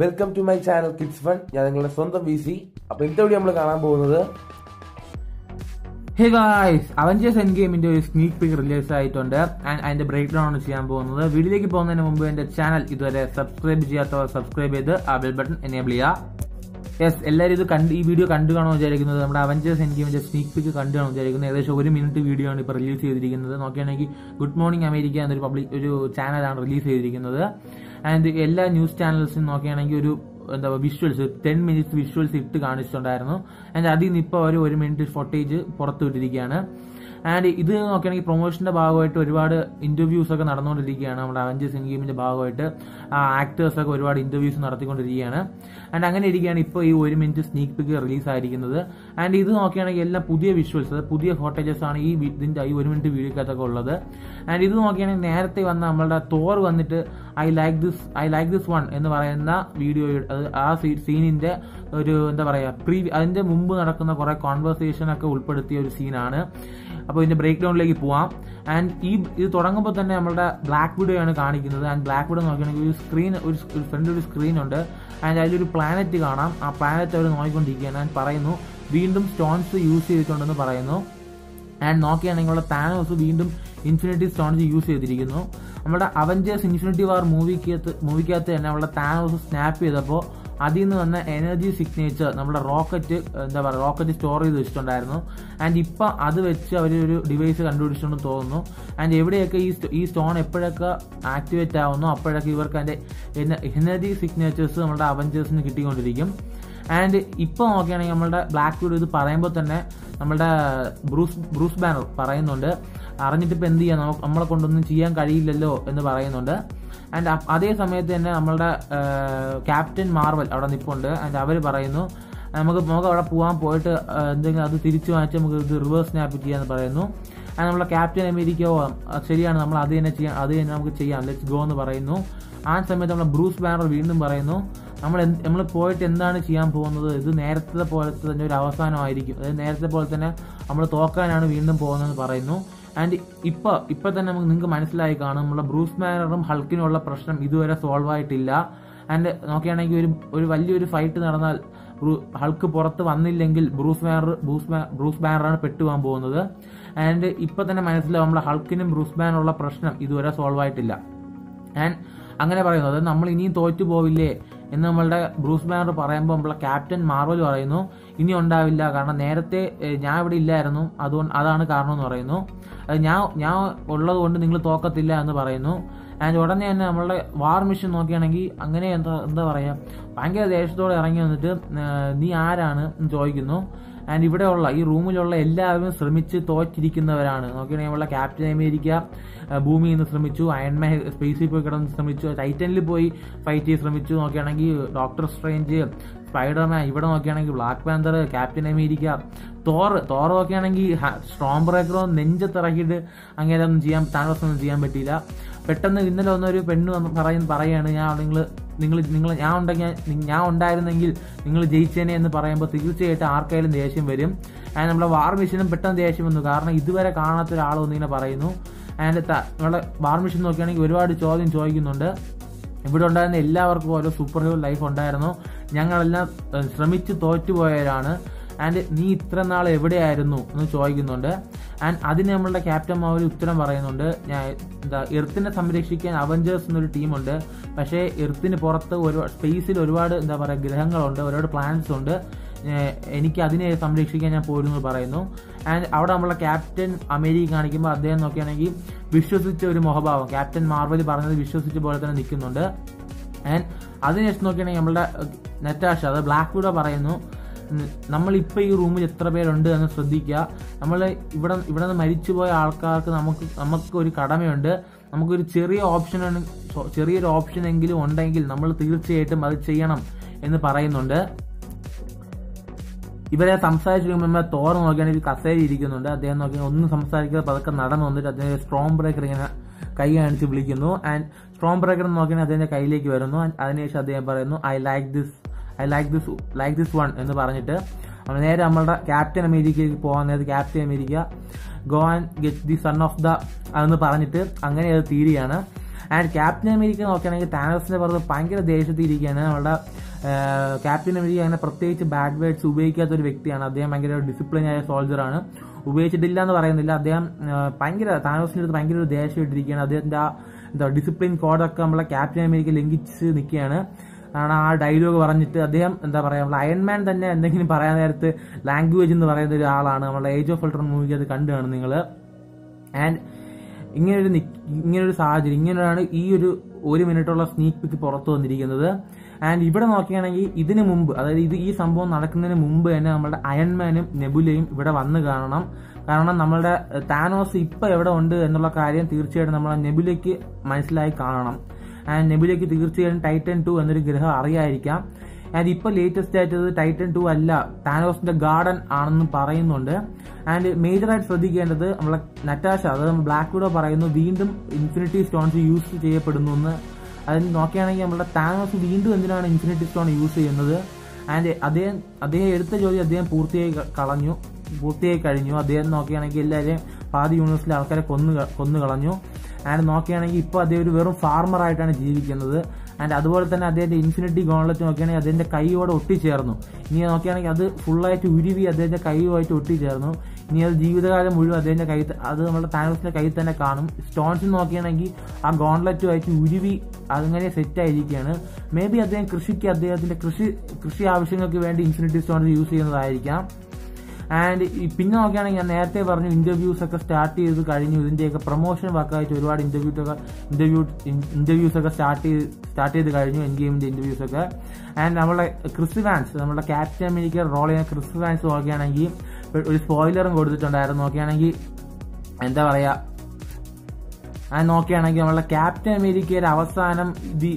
Welcome to my channel kids fun ഞാൻ നിങ്ങളുടെ സ്വന്തം വി സി അപ്പൊ വീഡിയോ നമ്മൾ കാണാൻ പോകുന്നത് ഹേ ഗായ്സ് അവഞ്ചേഴ്സ് എൻ ഗെയിമിന്റെ ഒരു സ്നീക് പിക് റിലീസ് ആയിട്ടുണ്ട്. ആൻഡ് അതിന്റെ ബ്രേക്ക് ഡൗൺ ആണ് ചെയ്യാൻ പോകുന്നത്. വീഡിയോയിലേക്ക് പോകുന്നതിന് മുമ്പ് എന്റെ ചാനൽ ഇതുവരെ സബ്സ്ക്രൈബ് ചെയ്യാത്തവർ സബ്സ്ക്രൈബ് ചെയ്ത് ആ ബെൽ ബട്ടൺ എനേബിൾ ചെയ്യുക. യെസ് എല്ലാവരും ഇത് കണ്ട് ഈ വീഡിയോ കണ്ടു കാണുമെന്ന് വിചാരിക്കുന്നത് നമ്മുടെ അവഞ്ചേഴ്സ് എൻ ഗെയിമിന്റെ സ്നീക് പിക്ക് കണ്ടു കാണുമെന്ന് വിചാരിക്കുന്നത്. ഏകദേശം ഒരു മിനിറ്റ് വീഡിയോ ആണ് ഇപ്പോൾ റിലീസ് ചെയ്തിരിക്കുന്നത്. നോക്കുകയാണെങ്കിൽ ഗുഡ് മോർണിംഗ് അമേരിക്ക എന്നൊരു പബ്ലിക് ഒരു ചാനലാണ് റിലീസ് ചെയ്തിരിക്കുന്നത്. ആൻഡ് എല്ലാ ന്യൂസ് ചാനൽസും നോക്കുകയാണെങ്കിൽ ഒരു എന്താ വിഷ്വൽസ് ടെൻ മിനിറ്റ്സ് വിഷ്വൽസ് ഇട്ട് കാണിച്ചിട്ടുണ്ടായിരുന്നു. ആൻഡ് അതിൽ നിന്ന് ഇപ്പോൾ ഒരു ഒരു മിനിറ്റ് ഫോട്ടേജ് പുറത്തു വിട്ടിരിക്കുകയാണ് ആൻഡ് ഇത് നോക്കുകയാണെങ്കിൽ പ്രൊമോഷന്റെ ഭാഗമായിട്ട് ഒരുപാട് ഇന്റർവ്യൂസ് ഒക്കെ നടന്നുകൊണ്ടിരിക്കുകയാണ്. നമ്മുടെ അവഞ്ചേഴ്സ് ഇൻ ഭാഗമായിട്ട് ആക്ടേഴ്സ് ഒക്കെ ഒരുപാട് ഇന്റർവ്യൂസ് നടത്തിക്കൊണ്ടിരിക്കുകയാണ്. ആൻഡ് അങ്ങനെ ഇരിക്കുകയാണ് ഇപ്പോൾ ഈ ഒരു മിനിറ്റ് സ്നീക് പിക്ക് റിലീസ് ആയിരിക്കുന്നത് ആൻഡ് ഇത് നോക്കുകയാണെങ്കിൽ എല്ലാം പുതിയ വിഷ്വൽസ് പുതിയ ഫോട്ടേജസ് ആണ് ഈ ഇതിന്റെ ഈ ഒരു മിനിറ്റ് വീഡിയോക്കകത്തൊക്കെ ഉള്ളത്. ആൻഡ് ഇത് നോക്കുകയാണെങ്കിൽ നേരത്തെ വന്ന നമ്മളുടെ തോർ വന്നിട്ട് I like this I like this one എന്ന് പറയുന്ന വീഡിയോ ആ സീനിന്റെ ഒരു എന്താ പറയുക പ്രീ അതിന്റെ മുമ്പ് നടക്കുന്ന കുറെ കോൺവെർസേഷൻ ഒക്കെ ഉൾപ്പെടുത്തിയ ഒരു സീനാണ് അപ്പോൾ ഇതിന്റെ ബ്രേക്ക് ഡൗണിലേക്ക് പോവാം. ആൻഡ് ഈ ഇത് തുടങ്ങുമ്പോൾ തന്നെ നമ്മളുടെ ബ്ലാക്ക് വിഡോ ആണ് കാണിക്കുന്നത്. ആൻഡ് ബ്ലാക്ക് വിഡോ നോക്കുകയാണെങ്കിൽ ഒരു സ്ക്രീൻ ഒരു ഫ്രണ്ട് ഒരു സ്ക്രീൻ ഉണ്ട്. ആൻഡ് അതിലൊരു പ്ലാനറ്റ് കാണാം. ആ പ്ലാനറ്റ് അവർ നോക്കിക്കൊണ്ടിരിക്കുകയാണ് ആൻഡ് പറയുന്നു വീണ്ടും സ്റ്റോൺസ് യൂസ് ചെയ്തിട്ടുണ്ടെന്ന് പറയുന്നു. ആൻഡ് നോക്കുകയാണെങ്കിൽ നമ്മുടെ താനോസ് വീണ്ടും ഇൻഫിനിറ്റി സ്റ്റോൺസ് യൂസ് ചെയ്തിരിക്കുന്നു. നമ്മുടെ അവഞ്ചേഴ്സ് ഇൻഫിനിറ്റി വാർ മൂവിക്കകത്ത് മൂവിക്കകത്ത് തന്നെ അവളുടെ താനോസ് സ്നാപ്പ് ചെയ്തപ്പോൾ അതിൽ നിന്ന് വന്ന എനർജി സിഗ്നേച്ചർ നമ്മുടെ റോക്കറ്റ് എന്താ പറയുക റോക്കറ്റ് സ്റ്റോർ ചെയ്ത് വെച്ചിട്ടുണ്ടായിരുന്നു. ആൻഡ് ഇപ്പം അത് വെച്ച് അവർ ഒരു ഡിവൈസ് കണ്ടുപിടിച്ചിട്ടുണ്ടെന്ന് തോന്നുന്നു. ആൻഡ് എവിടെയൊക്കെ ഈ ഈ സ്റ്റോൺ എപ്പോഴൊക്കെ ആക്ടിവേറ്റ് ആവുന്നു അപ്പോഴൊക്കെ ഇവർക്ക് അതിന്റെ എനർജി സിഗ്നേച്ചേഴ്സ് നമ്മുടെ അവഞ്ചേഴ്സിന് കിട്ടിക്കൊണ്ടിരിക്കും. ആൻഡ് ഇപ്പോൾ നോക്കുകയാണെങ്കിൽ നമ്മളുടെ ബ്ലാക്ക് വീഡ് ഇത് പറയുമ്പോൾ തന്നെ നമ്മളുടെ ബ്രൂസ് ബ്രൂസ് ബാനർ പറയുന്നുണ്ട് അറിഞ്ഞിട്ട് ഇപ്പം എന്ത് ചെയ്യാം? നമ്മളെ കൊണ്ടൊന്നും ചെയ്യാൻ കഴിയില്ലല്ലോ എന്ന് പറയുന്നുണ്ട്. ആൻഡ് അതേ സമയത്ത് തന്നെ നമ്മളുടെ ക്യാപ്റ്റൻ മാർവൽ അവിടെ നിൽപ്പുണ്ട് ആൻഡ് അവർ പറയുന്നു നമുക്ക് നമുക്ക് അവിടെ പോകാൻ പോയിട്ട് എന്തെങ്കിലും അത് തിരിച്ചു വാങ്ങിച്ച് നമുക്ക് ഇത് റിവേഴ്സ് സ്നാപ്പ് ചെയ്യാന്ന് പറയുന്നു. ആൻഡ് നമ്മളെ ക്യാപ്റ്റൻ അമേരിക്ക ഓ, ശരിയാണ് നമ്മൾ അത് തന്നെ ചെയ്യാം അത് തന്നെ നമുക്ക് ചെയ്യാം. ലെറ്റ്സ് ഗോ എന്ന് പറയുന്നു. ആ സമയത്ത് നമ്മളെ ബ്രൂസ് ബാനർ വീണ്ടും പറയുന്നു നമ്മൾ നമ്മൾ പോയിട്ട് എന്താണ് ചെയ്യാൻ പോകുന്നത്? ഇത് നേരത്തെ പോലത്തെ തന്നെ ഒരു അവസാനമായിരിക്കും. അതായത് നേരത്തെ പോലെ തന്നെ നമ്മൾ തോക്കാനാണ് വീണ്ടും പോകുന്നതെന്ന് പറയുന്നു. ആൻഡ് ഇപ്പൊ ഇപ്പൊ തന്നെ നമുക്ക് നിങ്ങൾക്ക് മനസ്സിലായി കാണും. നമ്മളെ ബ്രൂസ് ബാനറും ഹൾക്കിനുള്ള പ്രശ്നം ഇതുവരെ സോൾവ് ആയിട്ടില്ല. ആൻഡ് നോക്കുകയാണെങ്കിൽ ഒരു ഒരു വലിയൊരു ഫൈറ്റ് നടന്നാൽ ഹൾക്ക് പുറത്ത് വന്നില്ലെങ്കിൽ ബ്രൂസ് ബാനർ ബ്രൂസ് ബ്രൂസ് ബാനറാണ് പെട്ടുപോകാൻ പോകുന്നത്. ആൻഡ് ഇപ്പൊ തന്നെ മനസ്സിലാവും നമ്മളെ ഹൾക്കിനും ബ്രൂസ് ബാനറുള്ള പ്രശ്നം ഇതുവരെ സോൾവ് ആയിട്ടില്ല. ആൻഡ് അങ്ങനെ പറയുന്നത് നമ്മൾ ഇനിയും തോറ്റു പോവില്ലേ? എന്ന് നമ്മളുടെ ബ്രൂസ് ബാനർ പറയുമ്പോൾ നമ്മളെ ക്യാപ്റ്റൻ മാർവൽ പറയുന്നു ഇനി ഉണ്ടാവില്ല. കാരണം നേരത്തെ ഞാൻ ഇവിടെ ഇല്ലായിരുന്നു. അതുകൊണ്ട് അതാണ് കാരണം എന്ന് പറയുന്നു. ഞാൻ ഞാൻ ഉള്ളത് കൊണ്ട് നിങ്ങൾ തോക്കത്തില്ല എന്ന് പറയുന്നു. ആൻഡ് ഉടനെ തന്നെ നമ്മളുടെ വാർ മിഷൻ നോക്കുകയാണെങ്കിൽ അങ്ങനെ എന്താ എന്താ പറയുക ഭയങ്കര ദേഷ്യത്തോടെ ഇറങ്ങി വന്നിട്ട് നീ ആരാണ്? എന്ന് ചോദിക്കുന്നു. ആൻഡ് ഇവിടെയുള്ള ഈ റൂമിലുള്ള എല്ലാവരും ശ്രമിച്ച് തോറ്റിരിക്കുന്നവരാണ്. നോക്കുകയാണെങ്കിൽ നമ്മളെ ക്യാപ്റ്റൻ അമേരിക്ക ഭൂമിയിൽ നിന്ന് ശ്രമിച്ചു അയൺമാൻ സ്പേസിൽ പോയി കിടന്ന് ശ്രമിച്ചു ടൈറ്റനിൽ പോയി ഫൈറ്റ് ചെയ്ത് ശ്രമിച്ചു. നോക്കുകയാണെങ്കിൽ ഡോക്ടർ സ്ട്രേഞ്ച് സ്പൈഡർമാൻ ഇവിടെ നോക്കുകയാണെങ്കിൽ Black Panther Captain America Thor Thor നോക്കുകയാണെങ്കിൽ സ്ട്രോങ് ബ്രേക്കറോ നെഞ്ചത്തിറക്കിയിട്ട് അങ്ങനെ ഒന്നും ചെയ്യാൻ താങ്കളൊന്നും ഒന്നും ചെയ്യാൻ പറ്റിയില്ല. പെട്ടെന്ന് ഇന്നലെ വന്നൊരു പെണ്ണ് വന്ന് പറയുന്ന പറയാണ് ഞാൻ നിങ്ങൾ നിങ്ങൾ നിങ്ങൾ ഞാൻ ഉണ്ടെങ്കിൽ ഞാൻ ഉണ്ടായിരുന്നെങ്കിൽ നിങ്ങൾ ജയിച്ചേനെ എന്ന് പറയുമ്പോൾ തീർച്ചയായിട്ടും ആർക്കായാലും ദേഷ്യം വരും. നമ്മുടെ വാർ മിഷനും പെട്ടെന്ന് ദേഷ്യം വന്നു. കാരണം ഇതുവരെ കാണാത്ത ഒരാൾ പറയുന്നു. ആൻഡ് നമ്മുടെ വാർ മിഷൻ നോക്കുകയാണെങ്കിൽ ഒരുപാട് ചോദ്യം ചോദിക്കുന്നുണ്ട്. ഇവിടെ ഉണ്ടായിരുന്ന എല്ലാവർക്കും ഓരോ സൂപ്പർ ഹീറോ ലൈഫ് ഉണ്ടായിരുന്നു. ഞങ്ങളെല്ലാം ശ്രമിച്ച് തോറ്റുപോയവരാണ്. ആൻഡ് നീ ഇത്ര നാൾ എവിടെയായിരുന്നു എന്ന് ചോദിക്കുന്നുണ്ട്. ആൻഡ് അതിന് നമ്മളുടെ ക്യാപ്റ്റൻ മാവൊരു ഉത്തരം പറയുന്നുണ്ട്. ഞാൻ എന്താ എർത്തിനെ സംരക്ഷിക്കാൻ അവഞ്ചേഴ്സ് എന്നൊരു ടീമുണ്ട്. പക്ഷേ എർത്തിന് പുറത്ത് ഒരു സ്പേസിൽ ഒരുപാട് എന്താ പറയുക ഗ്രഹങ്ങളുണ്ട്. ഒരുപാട് പ്ലാനറ്റ്സ് ഉണ്ട്. എനിക്ക് അതിനെ സംരക്ഷിക്കാൻ ഞാൻ പോരുന്നു പറയുന്നു. ആൻഡ് അവിടെ നമ്മളെ ക്യാപ്റ്റൻ അമേരിക്ക കാണിക്കുമ്പോൾ അദ്ദേഹം നോക്കുകയാണെങ്കിൽ വിശ്വസിച്ച ഒരു മുഖഭാവം. ക്യാപ്റ്റൻ മാർവൽ പറഞ്ഞത് വിശ്വസിച്ച പോലെ തന്നെ നിൽക്കുന്നുണ്ട്. ആൻഡ് അതിനുശേഷം നോക്കുകയാണെങ്കിൽ നമ്മളുടെ നെറ്റാഷ അത് ബ്ലാക്ക് വിഡോ പറയുന്നു നമ്മളിപ്പോൾ ഈ റൂമിൽ എത്ര പേരുണ്ട് എന്ന് ശ്രദ്ധിക്കുക. നമ്മൾ ഇവിടെ ഇവിടെ നിന്ന് മരിച്ചുപോയ ആൾക്കാർക്ക് നമുക്ക് നമുക്ക് ഒരു കടമയുണ്ട്. നമുക്കൊരു ചെറിയ ഓപ്ഷൻ ചെറിയൊരു ഓപ്ഷൻ എങ്കിലും ഉണ്ടെങ്കിൽ നമ്മൾ തീർച്ചയായിട്ടും അത് ചെയ്യണം എന്ന് പറയുന്നുണ്ട്. ഇവരെ സംസാരിച്ചിരിക്കുമ്പോൾ കഴിയുമ്പോൾ നോക്കിയാണ് നോക്കുകയാണെങ്കിൽ കസേരി ഇരിക്കുന്നുണ്ട് അദ്ദേഹം നോക്കി ഒന്നും സംസാരിക്കാതെ പതുക്കെ നടന്നു വന്നിട്ട് അദ്ദേഹം സ്ട്രോങ് ബ്രേക്കർ ഇങ്ങനെ കൈ കാണിച്ച് വിളിക്കുന്നു. ആൻഡ് സ്ട്രോങ് ബ്രേക്കർ നോക്കിയാൽ അദ്ദേഹത്തിന്റെ കയ്യിലേക്ക് വരുന്നു. അതിനുശേഷം അദ്ദേഹം പറയുന്നു I like this I like this like this one എന്ന് പറഞ്ഞിട്ട്. നേരെ നമ്മളുടെ ക്യാപ്റ്റൻ അമേരിക്കയിലേക്ക് പോകാൻ നേരത്തെ Captain America go and get the son of the എന്ന് പറഞ്ഞിട്ട് അങ്ങനെ അത് തീരുകയാണ്. ആൻഡ് ക്യാപ്റ്റൻ അമേരിക്ക നോക്കുകയാണെങ്കിൽ താനോസിന്റെ പുറത്ത് ഭയങ്കര ദേഷ്യത്തിരിക്കുകയാണ് നമ്മുടെ ക്യാപ്റ്റൻ അമേരിക്ക അങ്ങനെ പ്രത്യേകിച്ച് ബാഡ് വേർഡ്സ് ഉപയോഗിക്കാത്ത ഒരു വ്യക്തിയാണ്. അദ്ദേഹം ഭയങ്കര ഡിസിപ്ലിൻ ആയ സോൾജർ ആണ്. ഉപയോഗിച്ചിട്ടില്ല എന്ന് പറയുന്നില്ല. അദ്ദേഹം ഭയങ്കര താനോസിന്റെ അടുത്ത് ഭയങ്കര ഒരു ദേഷ്യം ഇട്ടിരിക്കുകയാണ്. അദ്ദേഹത്തിന്റെ ആ എന്താ ഡിസിപ്ലിൻ കോഡൊക്കെ നമ്മളെ ക്യാപ്റ്റൻ അമേരിക്ക ലംഘിച്ച് നിൽക്കുകയാണ്. ആണ് ആ ഡയലോഗ് പറഞ്ഞിട്ട് അദ്ദേഹം എന്താ പറയുക നമ്മൾ അയൺമാൻ തന്നെ എന്തെങ്കിലും പറയാൻ നേരത്ത് ലാംഗ്വേജ് എന്ന് പറയുന്ന ഒരാളാണ് നമ്മളെ ഏജ് ഓഫ് അൾട്രോൺ മൂവി അത് കണ്ടു കാണും നിങ്ങൾ ആൻഡ് ഇങ്ങനൊരു ഇങ്ങനൊരു സാഹചര്യം ഇങ്ങനെയാണ് ഈ ഒരു ഒരു മിനിറ്റുള്ള സ്നീക്ക് പിക്ക് പുറത്തു വന്നിരിക്കുന്നത്. ആൻഡ് ഇവിടെ നോക്കുകയാണെങ്കിൽ ഇതിന് മുമ്പ് അതായത് ഇത് ഈ സംഭവം നടക്കുന്നതിന് മുമ്പ് തന്നെ നമ്മുടെ അയൺമാനും നെബുലയും ഇവിടെ വന്ന് കാണണം. കാരണം നമ്മളുടെ താനോസ് ഇപ്പം എവിടെ ഉണ്ട് എന്നുള്ള കാര്യം തീർച്ചയായിട്ടും നമ്മളെ നെബുലയ്ക്ക് മനസ്സിലായി കാണണം. ആൻഡ് നെബുലയ്ക്ക് തീർച്ചയായിട്ടും ടൈറ്റൻ ടു എന്നൊരു ഗ്രഹം അറിയായിരിക്കാം. ആൻഡ് ഇപ്പോൾ ലേറ്റസ്റ്റ് ആയിട്ട് ടൈറ്റൻ ടു അല്ല താനോസിന്റെ ഗാർഡൻ ആണെന്ന് പറയുന്നുണ്ട്. ആൻഡ് മേജറായിട്ട് ശ്രദ്ധിക്കേണ്ടത് നമ്മളെ നറ്റാഷ അതായത് ബ്ലാക്ക് വിഡോ പറയുന്നു വീണ്ടും ഇൻഫിനിറ്റി സ്റ്റോൺസ് യൂസ് ചെയ്യപ്പെടുന്നു എന്ന് അതിന് നോക്കുകയാണെങ്കിൽ നമ്മുടെ താനോസ് വീണ്ടും എന്തിനാണ് ഇൻഫിനിറ്റി സ്റ്റോൺ യൂസ് ചെയ്യുന്നത്? ആൻഡ് അദ്ദേഹം അദ്ദേഹം എടുത്ത ജോലി അദ്ദേഹം പൂർത്തിയായി കളഞ്ഞു. പൂർത്തിയായി കഴിഞ്ഞു. അദ്ദേഹം നോക്കുകയാണെങ്കിൽ എല്ലാവരെയും പാതി യൂണിവേഴ്സിലെ ആൾക്കാരെ കൊന്നു കൊന്നു കളഞ്ഞു. ആൻഡ് നോക്കുകയാണെങ്കിൽ ഇപ്പോൾ അദ്ദേഹം ഒരു വെറും ഫാർമർ ആയിട്ടാണ് ജീവിക്കുന്നത്. ആൻഡ് അതുപോലെ തന്നെ അദ്ദേഹത്തെ ഇൻഫിനിറ്റി ഗോൺലെറ്റ് നോക്കുകയാണെങ്കിൽ അതിന്റെ കൈയോടെ ഒട്ടിച്ചേർന്നു. ഇനി നോക്കുകയാണെങ്കിൽ അത് ഫുള്ളായിട്ട് ഉരുവി അദ്ദേഹത്തിന്റെ കൈയുമായിട്ട് ഒട്ടിച്ചേർന്നു. ഇനി അത് ജീവിതകാലം മുഴുവൻ അദ്ദേഹത്തിന്റെ കൈ അത് നമ്മുടെ താനോസിന്റെ കയ്യിൽ തന്നെ കാണും. സ്റ്റോൺസ് നോക്കുകയാണെങ്കിൽ ആ ഗോൺലെറ്റുമായിട്ട് ഉരുവി അങ്ങനെ സെറ്റ് ആയിരിക്കുകയാണ്. മേ ബി അദ്ദേഹം കൃഷിക്ക് അദ്ദേഹത്തിന്റെ കൃഷി കൃഷി ആവശ്യങ്ങൾക്ക് വേണ്ടി ഇൻഫിനിറ്റി സ്റ്റോൺസ് യൂസ് ചെയ്യുന്നതായിരിക്കാം. ആൻഡ് പിന്നെ നോക്കുകയാണെങ്കിൽ ഞാൻ നേരത്തെ പറഞ്ഞു ഇന്റർവ്യൂസ് ഒക്കെ സ്റ്റാർട്ട് ചെയ്ത് കഴിഞ്ഞു. ഇതിന്റെയൊക്കെ പ്രൊമോഷൻ വർക്കായിട്ട് ഒരുപാട് ഇന്റർവ്യൂ ഒക്കെ ഇന്റർവ്യൂ ഇന്റർവ്യൂസ് ഒക്കെ സ്റ്റാർട്ട് ചെയ്ത് സ്റ്റാർട്ട് ചെയ്ത് കഴിഞ്ഞു. എൻ ഗെയിമിന്റെ ഇന്റർവ്യൂസ് ഒക്കെ. ആൻഡ് നമ്മളെ ക്രിസ് വാൻസ് നമ്മുടെ ക്യാപ്റ്റൻ അമേരിക്ക റോൾ ചെയ്യുന്ന ക്രിസ് വാൻസ് നോക്കുകയാണെങ്കിൽ ഒരു സ്പോയിലറും കൊടുത്തിട്ടുണ്ടായിരുന്നു. നോക്കുകയാണെങ്കിൽ എന്താ പറയാ അത് നോക്കുകയാണെങ്കിൽ നമ്മളെ ക്യാപ്റ്റൻ അമേരിക്കയുടെ അവസാനം ഇത്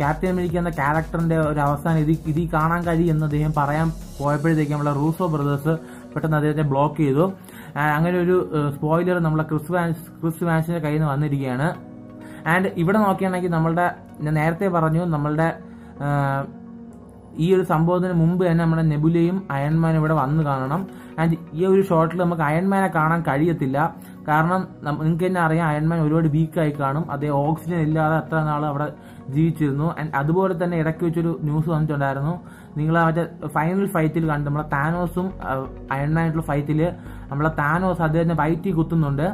ക്യാപ്റ്റൻ അമേരിക്ക എന്ന ക്യാരക്ടറിന്റെ ഒരു അവസാനം ഇത് ഇതിൽ കാണാൻ കഴിയും എന്ന് അദ്ദേഹം പറയാൻ പോയപ്പോഴത്തേക്ക് നമ്മളെ റൂസോ ബ്രദേഴ്സ് പെട്ടെന്ന് അദ്ദേഹത്തെ ബ്ലോക്ക് ചെയ്തു. അങ്ങനെ ഒരു സ്പോയിലർ നമ്മളെ ക്രിസ് വാൻസ് ക്രിസ് വാൻസിന്റെ കയ്യിൽ നിന്ന് വന്നിരിക്കുകയാണ്. ആൻഡ് ഇവിടെ നോക്കുകയാണെങ്കിൽ നമ്മളുടെ നേരത്തെ പറഞ്ഞു നമ്മളുടെ ഈ ഒരു സംഭവത്തിന് മുമ്പ് തന്നെ നമ്മുടെ നെബുലയും അയൺമാനും ഇവിടെ വന്ന് കാണണം. ആൻഡ് ഈ ഒരു ഷോട്ടിൽ നമുക്ക് അയൺമാനെ കാണാൻ കഴിയത്തില്ല. കാരണം നിങ്ങൾക്ക് തന്നെ അറിയാം അയൺമാൻ ഒരുപാട് വീക്കായി കാണും. അതേ ഓക്സിജൻ ഇല്ലാതെ അത്ര നാൾ അവിടെ ജീവിച്ചിരുന്നു. ആൻഡ് അതുപോലെ തന്നെ ഇടയ്ക്ക് വെച്ചൊരു ന്യൂസ് വന്നിട്ടുണ്ടായിരുന്നു. നിങ്ങൾ മറ്റേ ഫൈനൽ ഫൈറ്റിൽ കണ്ട് നമ്മളെ താനോസും അയൺമാനായിട്ടുള്ള ഫൈറ്റിൽ നമ്മളെ താനോസ് അദ്ദേഹത്തിന്റെ വയറ്റിൽ കുത്തുന്നുണ്ട്.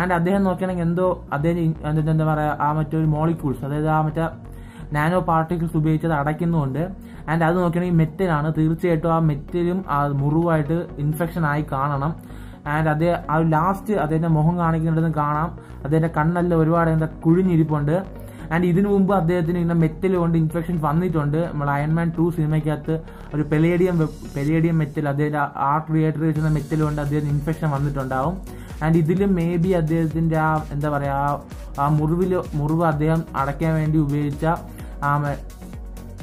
ആൻഡ് അദ്ദേഹം നോക്കുകയാണെങ്കിൽ എന്തോ അദ്ദേഹം എന്താ പറയുക ആ മറ്റൊരു മോളിക്യൂൾസ് അതായത് ആ മറ്റേ നാനോ പാർട്ടിക്കിൾസ് ഉപയോഗിച്ചത് അടയ്ക്കുന്നുണ്ട് ആൻഡ് അത് നോക്കുകയാണെങ്കിൽ മെറ്റലാണ് തീർച്ചയായിട്ടും ആ മെറ്റലും ആ മുറിവായിട്ട് ഇൻഫെക്ഷൻ ആയി കാണണം. ആൻഡ് അതേ ആ ലാസ്റ്റ് അദ്ദേഹത്തിന്റെ മുഖം കാണിക്കുന്നുണ്ടെന്ന് കാണാം. അദ്ദേഹത്തിന്റെ കണ്ണെല്ലാം ഒരുപാട് എന്താ കുഴിഞ്ഞിരിപ്പുണ്ട്. ആൻഡ് ഇതിനു മുമ്പ് അദ്ദേഹത്തിന് ഇങ്ങനെ മെറ്റൽ കൊണ്ട് ഇൻഫെക്ഷൻ വന്നിട്ടുണ്ട്. നമ്മൾ അയൺമാൻ ടു സിനിമയ്ക്കകത്ത് ഒരു പെലേഡിയം പെലേഡിയം മെറ്റൽ അദ്ദേഹത്തെ ആർട്ട് റിയേറ്റർ വെച്ചിരുന്ന മെറ്റൽ കൊണ്ട് അദ്ദേഹത്തിന് ഇൻഫെക്ഷൻ വന്നിട്ടുണ്ടാവും. ആൻഡ് ഇതിലും മേ ബി അദ്ദേഹത്തിന്റെ ആ എന്താ പറയുക ആ- മുറിവിൽ മുറിവ് അദ്ദേഹം അടയ്ക്കാൻ വേണ്ടി ഉപയോഗിച്ച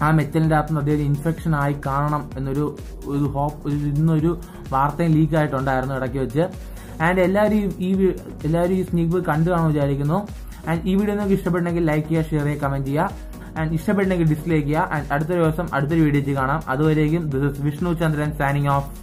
ആ മെറ്റലിന്റെ അകത്തുനിന്ന് അദ്ദേഹം ഇൻഫെക്ഷൻ ആയി കാണണം എന്നൊരു ഒരു ഹോപ്പ് ഇന്നൊരു വാർത്തയും ലീക്ക് ആയിട്ടുണ്ടായിരുന്നു ഇടയ്ക്ക് വെച്ച്. ആൻഡ് എല്ലാവരും ഈ- ഈ എല്ലാവരും ഈ സ്നീക്ക് കണ്ടു കാണുമെന്ന് വിചാരിക്കുന്നു. ആൻഡ് ഈ വീഡിയോ നിങ്ങൾക്ക് ഇഷ്ടപ്പെട്ടെങ്കിൽ ലൈക്ക് ചെയ്യുക ഷെയർ ചെയ്യുക കമന്റ് ചെയ്യുക. ആൻഡ് ഇഷ്ടപ്പെട്ടെങ്കിൽ ഡിസ്ലൈക്ക് ചെയ്യുക. ആൻഡ് അടുത്ത ദിവസം അടുത്തൊരു വീഡിയോ കാണാം. അതുവരേക്കും this is Vishnu Chandran signing off